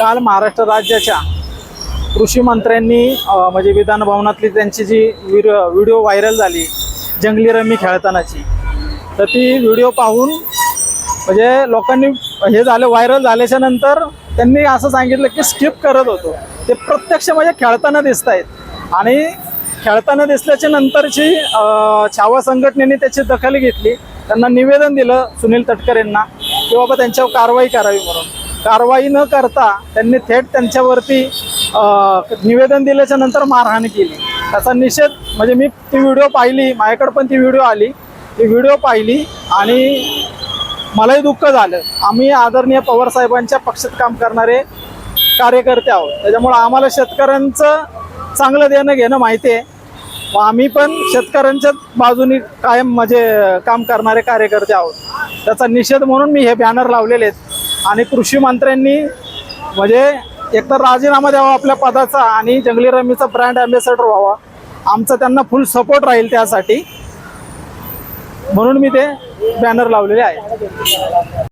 काल महाराष्ट्र राज्याच्या कृषी मंत्र्यांनी म्हणजे विधान भवनातली त्यांची जी व्हिडिओ व्हिडिओ व्हायरल झाली जंगली रमी खेळतानाची तर ती व्हिडिओ पाहून म्हणजे लोकांनी हे झालं व्हायरल झाल्याच्यानंतर त्यांनी असं सांगितलं की स्किप करत होतो. ते प्रत्यक्ष म्हणजे खेळताना दिसत आहेत आणि खेळताना दिसल्याच्या नंतरची छावा संघटनेने त्याची दखल घेतली. त्यांना निवेदन दिलं सुनील तटकरेंना की बाबा त्यांच्यावर कारवाई करावी म्हणून. कारवाई न करता त्यांनी थेट त्यांच्यावरती निवेदन दिल्याच्या नंतर मारहाण केली. त्याचा निषेध म्हणजे मी ती व्हिडिओ पाहिली माझ्याकडे पण ती व्हिडिओ आली. ती व्हिडिओ पाहिली आणि मलाही दुःख झालं. आम्ही आदरणीय पवार साहेबांच्या पक्षात काम करणारे कार्यकर्ते आहोत. त्याच्यामुळं आम्हाला शेतकऱ्यांचं चांगलं देणं घेणं माहिती आहे. व आम्ही पण शेतकऱ्यांच्याच बाजूनी कायम म्हणजे काम करणारे कार्यकर्ते आहोत. त्याचा निषेध म्हणून मी हे बॅनर लावलेले आहेत. आणि कृषी मंत्र्यांनी म्हणजे एकतर राजीनामा द्यावा आपल्या पदाचा आणि जंगली रमीचा ब्रँड अँबॅसेडर व्हावा. आमचा त्यांना फुल सपोर्ट राहील त्यासाठी. म्हणून मी ते बॅनर लावलेले आहे.